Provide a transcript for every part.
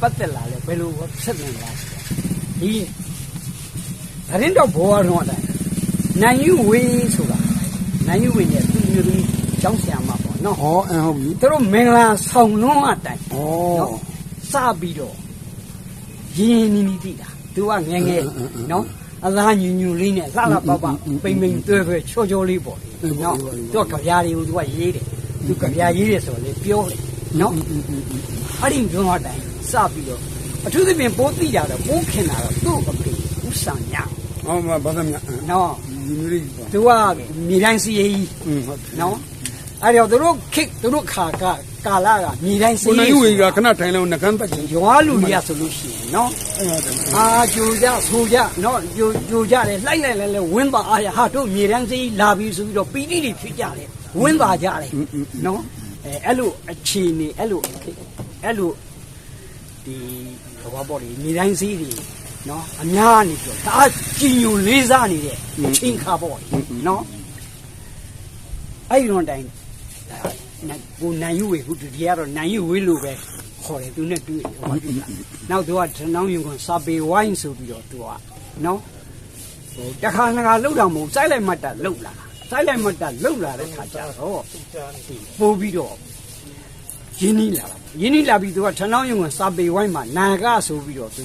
ပတ်သက်လာလဲဘယ်လိုဆက်နေလဲဆိုတော့ဒီသတင်းတော့ဘောရတော့တယ်နိုင်ယူဝေးဆိုတာနိုင်ယူဝေးရဲ့သူမျိုးသမီးကျောင်းဆရာမပေါ့နော်ဟောအဟုတ်ပြီသူတို့မင်္ဂလာဆောင်လွန်းအတိုင်ဩစပြီးတော့ရင်းရင်းနီးနီးသိတာသူကငယ်ငယ်နော်အလားညူညူလေးနဲ့လှလှပပပိမ့်ပိမ့်တွဲတွဲချောချောလေးပေါ့လေနော်သူကကြပြားတွေကိုသူကရေးတယ်သူကြပြားရေးတယ်ဆိုတော့လေပြောတယ်နော်အဲ့ဒီကျွန်းအတိုင် စပြီးတော့အထူးသဖြင့်ပိုးသိကြတော့ပိုးခင်တာတော့သူ့အဖေဥဆန်ညာဟောမဘာသာမြတ်နော်ဒီမျိုးလေးပေါ့သူကမြေတိုင်းစီရေးကြီးอืมဟုတ်နော်အဲ့တော့သူတို့ခိတ်သူတို့ခါကကာလာကမြေတိုင်းစီကိုရေးနိုင်ဝေကခဏထိုင်လို့နှကန်းတက်ချင်းရွာလူတွေကဆိုလို့ရှိရင်နော်အဲ့ဟုတ်တယ်အာကြိုကြဆိုကြနော်ကြိုကြိုကြတယ်လှိုက်လိုက်လဲလဲဝင်းပါအားရဟာတို့မြေတန်းစီလာပြီဆိုပြီးတော့ပီတိတွေဖြစ်ကြတယ်ဝင်းပါကြတယ်နော်အဲအဲ့လိုအခြေအနေအဲ့လိုအဲ့လို ဒီဘာပေါ်လေမြေတိုင်းစီတွေနော်အများနေပြီးတော့ဒါကြည်ညိုလေးစားနေတဲ့အချင်းခါပေါ့နော်အဲ့ဒီတော့တိုင်းနိုင်ကိုနိုင်ယူဝေခုဒီကတော့နိုင်ယူဝေလို့ပဲခေါ်တယ်သူနဲ့တွေ့တယ်ဟောဒီကနောက်သူကထနောင်းယုံကစာပေဝိုင်းဆိုပြီးတော့သူကနော်ဟိုတခါငါလှုပ်တာမဟုတ်စိုက်လိုက်မှတ်တာလှုပ်လာစိုက်လိုက်မှတ်တာလှုပ်လာတဲ့ခါကျတော့ပို့ပြီးတော့ ရင်းနှီးလာတာရင်းနှီးလာပြီးသူကထနောင်းယုံကစာပေဝိုင်းမှာနာကဆိုပြီးတော့သူ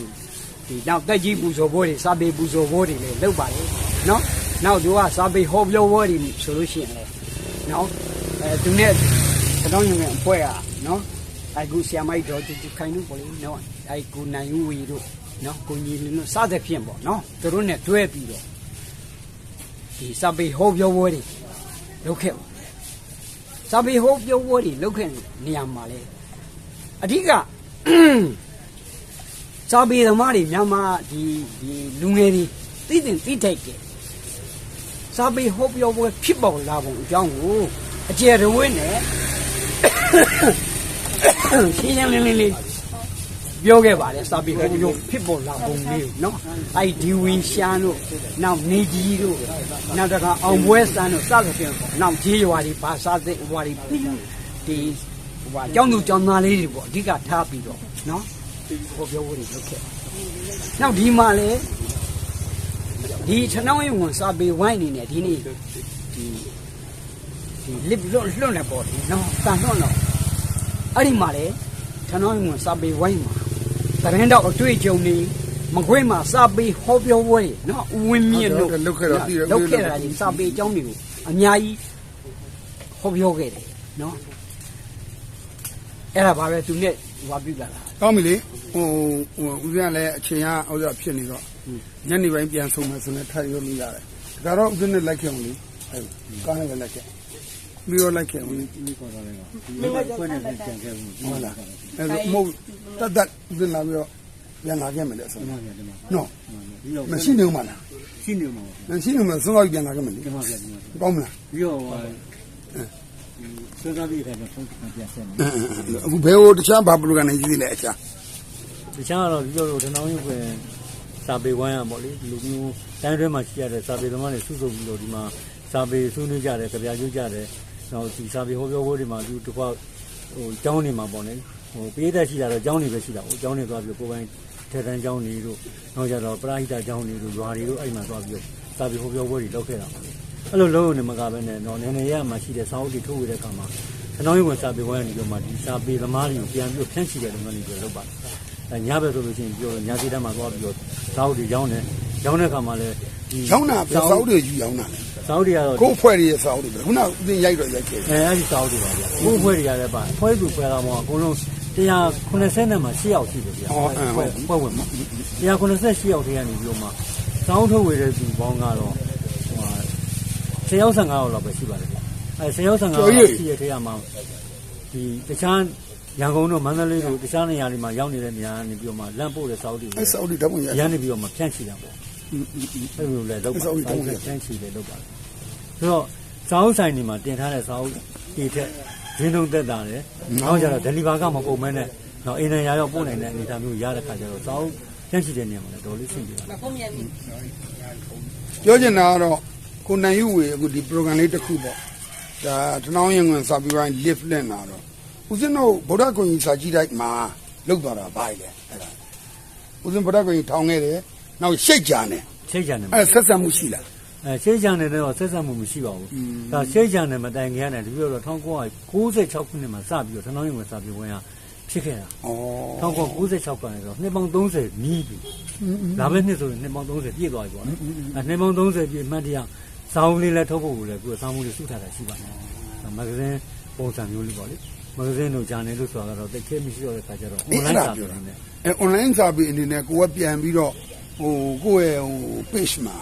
ဒီနောက်တက်ကြီးပူဇော်ပွဲတွေစာပေပူဇော်ပွဲတွေလည်းလုပ်ပါလေနော်နောက်သူကစာပေဟောပြောပွဲတွေဆိုလို့ရှိရင်လည်းနော်အဲသူနဲ့တတော်ရုံနဲ့အဖွဲอ่ะနော်အဲကူဆီယမိုက်တော်တူခိုင်လို့ပေါ့လေနော်အဲကူနိုင်ဦးဝီတို့နော်ကိုညီလင်းတို့စသဖြင့်ပေါ့နော်သူတို့နဲ့တွဲပြီးတော့ဒီစပေဟောပြောပွဲတွေလုပ်ခဲ့ပါ စပေဟောပြောပွဲတွေလုပ်ခဲ့နေရာမှာလေအဓိကစပေသမားတွေမြန်မာဒီဒီလူငယ်တွေသိတင်သိထိုက်တယ်စာပေဟောပြောပွဲဖြစ်ပေါ်လာပုံအကြောင်းကိုအကျယ်တဝင်းနဲ့ရှင်းရှင်းလင်းလင်းလေး ပြောခဲ့ပါတယ်စာပေဟောပြောဖြစ်ပေါ်လာပုံလေးကိုနော်အဲ့ဒီဝင်းရှားတို့နောက်နေကြီးတို့နောက်တခါအောင်ပွဲစန်းတို့စသဖြင့်ပေါ့နောက်ကြီးရွာတွေဘာသာသိဟွာတွေဒီဟွာအကြောင်းသူအကြောင်းသားလေးတွေပေါ့အဓိကထားပြီးတော့နော်ဟောပြောပွဲတွေလုပ်ခဲ့နောက်ဒီမှာလည်းဒီထနောင်းရင်ဝန်စာပေဝိုင်းနေနဲ့ဒီနေ့ဒီဒီလစ်လွတ်လွတ်နေပေါ့ဒီနော်တန်လွတ်တော့အဲ့ဒီမှာလေထနောင်းရင်ဝန်စာပေဝိုင်းမှာ သတင်းတော့အတွေ့အကြုံနေမခွေးမှာစာပေဟောပြောပွဲတွေနော်ဦးဝင်းမြင့်တို့လုတ်ခဲ့တော့ပြီးတော့လုတ်ခဲ့တာဒီစာပေအကြောင်းတွေကိုအများကြီးဟောပြောခဲ့တယ်နော်အဲ့ဒါပါပဲသူနဲ့ဟွာပြလာတာကောင်းပြီလေဟိုဟိုဦးဇင်းကလည်းအချိန်ကဥစ္စာဖြစ်နေတော့ညနေပိုင်းပြန်ဆုံးမယ်ဆိုရင်ထိုင်ရလို့ရတယ်ဒါတော့ဦးဇင်းနဲ့လိုက်ခဲ့အောင်လေအဲကားနဲ့ပဲလိုက်ခဲ့ ပြီးတော့လိုက်ခဲ့အောင်လေဒီကောတာလေးကဒီခွနဲ့ပြန်ခဲ့ဘူးဟုတ်လားအဲဒါမဟုတ်တတ်တတ်ဦးဇင်းလာပြီးတော့ပြန်လာခဲ့မယ်လေဆိုဒီတော့မှာဒီမှာနော်ဒီတော့မရှိနေဦးမလားရှိနေမှာမရှိနေမှာဆုံးတော့ပြန်လာခဲ့မယ်လေဒီမှာပြန်ဒီမှာကောင်းမလားပြီးတော့ဟိုစကားပြီးတယ်ဖုန်းပြန်ဆက်နေအခုဘယ်ဟိုတခြားဘာပရိုဂရမ်နေကြီးလဲအခြားတခြားကတော့ပြီးတော့တနောင်းရုပ်ပဲစာပေဝိုင်းရပေါ့လေဒီလိုမျိုးတိုင်းတွဲမှာရှိရတဲ့စာပေသမားတွေစုစုပြီးတော့ဒီမှာစာပေဆွေးနွေးကြတယ်ကြပြကျွကြတယ် နောက်ဒီစာပေဟောပြောပွဲတွေမှာဒီတစ်ခါဟိုကျောင်းနေမှာပေါ့လေဟိုပေးသက်ရှိတာတော့ကျောင်းနေပဲရှိတာဟိုကျောင်းနေသွားပြီးကိုယ်ပိုင်ထေတန်းကျောင်းနေတို့နောက်ကြတော့ပရာဟိတကျောင်းနေတို့ရွာတွေတို့အဲ့မှာသွားပြီးစာပေဟောပြောပွဲတွေလုပ်ခဲ့တာပါလေအဲ့လိုလုံးနေမကပဲနဲ့တော့နေနေရမှာရှိတဲ့စာအုပ်တွေထုတ်ဝေတဲ့အခါမှာခဏဝင်စာပေဝိုင်းနေပြီးမှဒီစာပေသမားတွေကိုပြန်ပြီးဖြန့်ချီတဲ့လုပ်ငန်းတွေလုပ်ပါတယ်အဲညဘက်ဆိုလို့ရှိရင်ပြောညစီတန်းမှာသွားပြီးတော့စာအုပ်တွေရောင်းတယ်ရောင်းတဲ့အခါမှာလည်းဒီရောင်းတာဘယ်စာအုပ်တွေယူရောင်းတာ စာအုပ်တွေကတော့ကိုယ်ဖွဲ့ရရဲ့စာအုပ်တွေပဲခုနကဦးဇင်းရိုက်တော့ရိုက်ခဲ့တယ်အဲအဲ့ဒီစာအုပ်တွေပါဗျာကိုယ်ဖွဲ့တွေရတယ်ပါဖွဲ့သူဖွဲ့တာပေါ့အကုန်လုံး190နဲ့မှ8ယောက်ရှိတယ်ဗျာဖွဲ့ဖွဲ့ဝင်မှာ198ယောက်ထဲကနေပြီးတော့မှစာအုပ်ထုတ်ဝေတဲ့သူပေါင်းကတော့ဟိုဟာ10ယောက်15ယောက်လောက်ပဲရှိပါတယ်ဗျာအဲ10ယောက်15ယောက်ရှိတဲ့ထဲမှာဒီတခြားရန်ကုန်တို့မန္တလေးတို့တခြားနေရာတွေမှာရောက်နေတဲ့နေရာကနေပြီးတော့မှလမ်းပို့တဲ့စာအုပ်တွေအဲစာအုပ်တွေဓာတ်ပုံရိုက်ရန်နေပြီးတော့မှဖြန့်ချီတာပေါ့ အဲ့လိုလဲလောက်ပါဖြန့်ချီတယ်လောက်ပါဆိုတော့စာအုပ်ဆိုင်တွေမှာတင်ထားတဲ့စာအုပ်ဒီထက်ရင်းနှုံသက်တာတယ်နောက်ကြတော့ဒလီဘာကမကုန်မဲနဲ့နောက်အင်းနဲ့ရာရောက်ပို့နိုင်တဲ့အနေအထားမျိုးရတဲ့ခါကျတော့စာအုပ်ဖြန့်ချီတဲ့နေရာမှာလည်းတော်လေးဆင်ပြေပါတယ်ပြောချင်တာကတော့ကိုနိုင်ယူဝေအခုဒီ program လေးတစ်ခုပေါ့ဒါတနောင်းရင်ဝင်စာပြီးပိုင်း lift လင့်လာတော့ဦးဇင်းတို့ဗုဒ္ဓဂုံကြီးစာကြည့်တိုက်မှာလုတ်သွားတာဘာလဲအဲ့ဒါဦးဇင်းဗဒကိုထောင်ခဲ့တယ် နောက်ရှိတ်ကြတယ်ချိတ်ချန်တယ်အဲ့ဆက်ဆက်မှုရှိလားအဲချိတ်ချန်တယ်တော့ဆက်ဆက်မှုမရှိပါဘူးဒါချိတ်ချန်တယ်မတိုင်ခင်ရတယ်တပြည့်တော့1996ခုနှစ်မှာစပြီးတော့ထနောင်းရုံမှာစပြီးဝင်ရဖြစ်ခဲ့တာဩ1996ကနေတော့နှစ်ပေါင်း30နီးပြီဒါပဲနှစ်ဆိုရင်နှစ်ပေါင်း30ပြည့်သွားပြီပေါ့နော်အဲနှစ်ပေါင်း30ပြည့်အမှတ်တရစောင်းလေးလည်းထုတ်ဖို့ကိုလည်းကိုယ်စောင်းမှုလေးစုထားတာရှိပါတယ်မဂ္ဂဇင်းပုံစံမျိုးလေးပေါ့လေမဂ္ဂဇင်းတို့ဂျာနယ်လို့ဆိုတာကတော့တိတ်ခဲမရှိတော့တဲ့ခါကျတော့ online စာပေနဲ့အဲ online စာပေအနေနဲ့ကိုကပြန်ပြီးတော့ ဟိုကိုယ့်ရဲ့ဟို page မှာ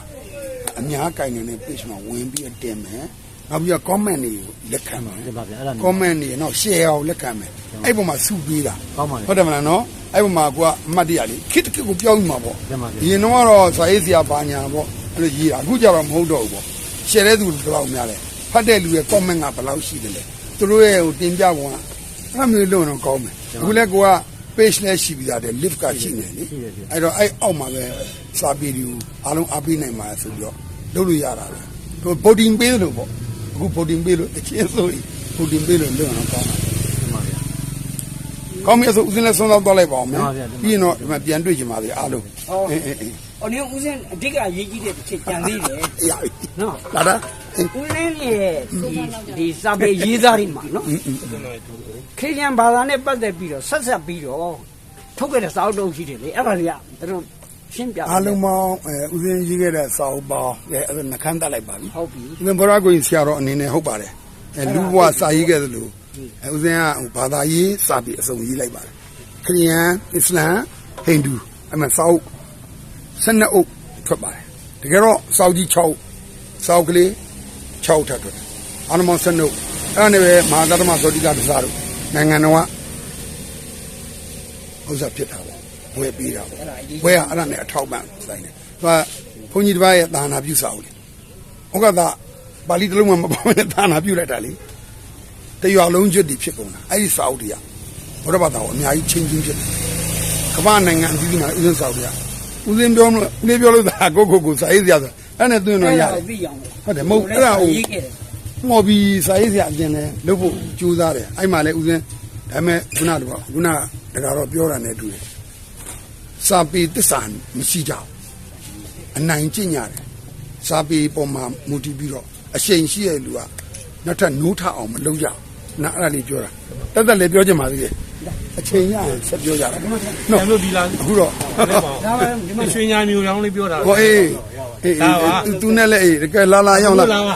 အများကင်နေတဲ့ page မှာဝင်ပြီးတော့တင်မယ်နောက်ပြီးတော့ comment တွေကိုလက်ခံပါဒီပါဗျာအဲ့ဒါနဲ့ comment တွေနော် share အောင်လက်ခံမယ်အဲ့ပုံမှာစုပေးတာကောင်းပါလေဟုတ်တယ်မလားနော်အဲ့ပုံမှာကိုကအမှတ်တရလေးခစ်တစ်ခစ်ကိုပြောင်းယူမှာပေါ့ပြန်ပါဗျာအရင်တော့ကတော့စာရေးဆရာပါညာပေါ့အဲ့လိုရေးတာအခုကျတော့မဟုတ်တော့ဘူးပေါ့ share တဲ့သူဘယ်လောက်များလဲဖတ်တဲ့လူရဲ့ comment ကဘယ်လောက်ရှိတယ်လဲသူတို့ရဲ့ဟိုတင်ပြပုံကအဲ့မျိုးလုံးတော့ကောင်းမယ်အခုလဲကိုက page နဲ့ရှိပြီးသားတယ် live ကရှိနေလေရှိတယ်ဗျအဲ့တော့အဲ့အောက်မှာပဲစာပေတွေကိုအားလုံးအားပေးနိုင်ပါဆိုပြီးတော့လုပ်လို့ရတာပဲဟို voting ပေးလို့ပေါ့အခု voting ပေးလို့အချင်းဆိုရင် voting ပေးလို့လုပ်အောင်ကောင်းတာပြန်ပါဗျာကောင်းပြီဆိုဦးစင်းလည်းဆုံးတော့သွားလိုက်ပါအောင်မယ်ဟုတ်ပါဗျာပြီးရင်တော့ဒီမှာပြန်တွေ့ကြပါလေအားလုံးဟုတ်အေးအေးအေး။အော်နင်းဦးစင်းအဓိကရေးကြည့်တဲ့တစ်ချက်ကြံသေးတယ်ရပြီနော်လာတာအေး။ ဦးလင်းရဲ့ဒီဒီစာပေရေးသားတွေမှာနော်။ခရစ်ယာန်ဘာသာနဲ့ပတ်သက်ပြီးတော့ဆက်ဆက်ပြီးတော့ထုတ်ခဲ့တဲ့စာအုပ်တုပ်ရှိတယ်လေ။အဲ့ဒါတွေကသူတို့ရှင်းပြအားလုံးပေါင်းအဲဦးစင်းရေးခဲ့တဲ့စာအုပ်ပေါင်းအဲအဲ့ဒါနှခမ်းတက်လိုက်ပါပြီဟုတ်ပြီဦးစင်းဘောရကိုကြီးဆရာတော်အနေနဲ့ဟုတ်ပါတယ်အဲလူဘဝစာရေးခဲ့သလိုအဲဦးစင်းကဟိုဘာသာရေးစာပေအစုံရေးလိုက်ပါတယ်ခရစ်ယာန်အစ္စလာမ်ဟိန္ဒူအမှစာအုပ်12အုပ်ထွက်ပါတယ်တကယ်တော့စာအုပ်ကြီး6စာအုပ်ကလေး 6ထပ်ထွက်တယ်အားလုံးပေါင်း12အုပ်အဲ့ဒါနဲ့ပဲမဟာသတ္တမသောတိကတစားတို့နိုင်ငံတော်ကဥစ္စာဖြစ်တာပေါ့ဝယ်ပေးတာပေါ့အဲ့ဒါအရေးဝဲကအဲ့ဒါနဲ့အထောက်ပံ့ဆိုင်တယ်သူကဘုန်းကြီးတစ်ပါးရဲ့သာနာပြုစာအုပ်လေဥက္ကဋ္ဌပါဠိတစ်လုံးမှမပေါနဲ့သာနာပြုလိုက်တာလေတရွာလုံးကျွတ်တည်ဖြစ်ကုန်တာအဲ့ဒီစာအုပ်တွေကဘုရားဘာသာကိုအများကြီးချင်းချင်းဖြစ်တယ်ကမ္ဘာနိုင်ငံအသီးသီးမှာဥစဉ်စာအုပ်တွေကဥစဉ်ပြောလို့ဦးလေးပြောလို့သာကိုကိုကိုစာရေးစရာဆို အဲ့နဲ့သွင်းတော့ရတယ်သိအောင်ဟုတ်တယ်မဟုတ်အဲ့ဒါကိုရေးခဲ့တယ်မော်ဘီစာရေးစရာအပြင်လဲလုပ်ဖို့ကြိုးစားတယ်အဲ့မှာလဲဥစဉ်ဒါပေမဲ့ခုနကတော့ခုနတကတော့ပြောတာနဲ့တူတယ်စာပေတစ္ဆာမရှိကြဘူးအနိုင်ကျင့်ရတယ်စာပေပေါ်မှာမူတည်ပြီးတော့အရှိန်ရှိတဲ့လူကနောက်ထပ်နိုးထအောင်မလုပ်ရဘူးနာအဲ့ဒါလေးပြောတာတက်တက်လေးပြောချင်ပါသေးတယ်အချိန်ရရင်ဆက်ပြောကြတာနော်ပြန်လို့ဒီလားအခုတော့ဒါပဲဒီမှာရွှေညာမျိုးရောင်းလေးပြောတာဟောအေး အေးဒါပါအေးသူနဲ့လည်းအေးတကယ်လာလာရောက်လာလာပါ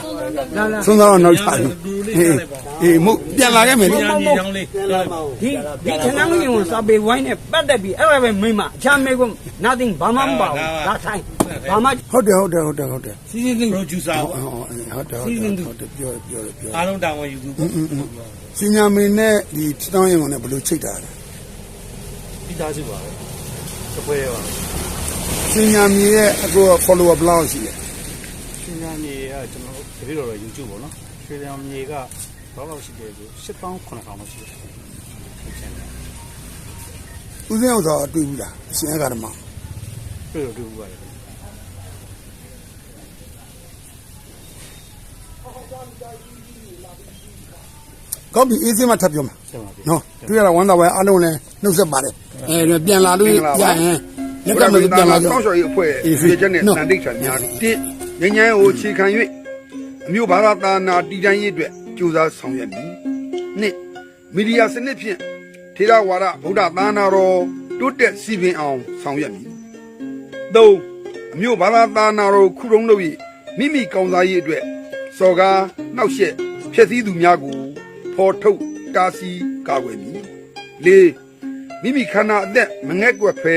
လာလာဆုံးသွားတော့နောက်ချတယ်အေးအေးမဟုတ်ပြန်လာခဲ့မယ်လေရွှေညာမျိုးရောင်းလေးပြောလိုက်ပါဒီဒီခဏလုံးရင်စာပေဝိုင်းနဲ့ပတ်သက်ပြီးအဲ့ဒါပဲမိမအခြားမေက nothing ဘာမှမပါဘူးဒါထိုင်ဘာမှဟုတ်တယ်ဟုတ်တယ်ဟုတ်တယ်ဟုတ်တယ်စီစဉ်စဉ် producer ဟောဟောအေးဟုတ်တယ်ဟုတ်တယ်ဟုတ်တယ်ပြောပြောပြောအားလုံးတာဝန်ယူသူစင်ညာမင်းနဲ့ဒီတောင်းရင်ကိုလည်းဘယ်လိုချိတ်တာလဲပြီးသားစုပါပဲတပွဲပါ စင်ညာမင်းရဲ့အကို follower ဘယ်လောက်ရှိလဲရွှေညမြေကကျွန်တော်တို့တပည့်တော်ရဲ့ YouTube ပေါ့နော်ရွှေညမြေကဘယ်လောက်ရှိတယ်ဆို8900လောက်ရှိတယ်ဦးစင်းဥစ္စာတွေ့ဘူးလားအရှင်အကာဓမ္မတွေ့တော့တွေ့ဘူးပါတယ်ကောင်းပြီအေးစင်းမထပ်ပြောမှာဆက်ပါပြီနော်တွေ့ရတာဝမ်းသာပဲအားလုံးလည်းနှုတ်ဆက်ပါတယ်အဲပြန်လာလို့ရရင် လက်ကမပြန်လာကြဆောင်းလျှော်ရေးအဖွဲ့အေးရည်ချက်နဲ့နော်တန်တိတ်ချာများတစ်ငញ្ញမ်းကိုခြေခံ၍အမျိုးဘာသာသာနာတည်တံ့ရေးအတွက်ကြိုးစားဆောင်ရွက်မည်နှစ်မီဒီယာစနစ်ဖြင့်ထေရဝါဒဗုဒ္ဓသာနာတော်တိုးတက်စီပင်အောင်ဆောင်ရွက်မည်သုံးအမျိုးဘာသာသာနာတော်ခုတုံးလို့၍မိမိကောင်းစားရေးအတွက်စော်ကားနှောက်ယှက်ဖျက်ဆီးသူများကိုဖော်ထုတ်တားဆီးကာကွယ်မည်လေးမိမိခန္ဓာအသက်မငဲ့ကွက်ဖဲ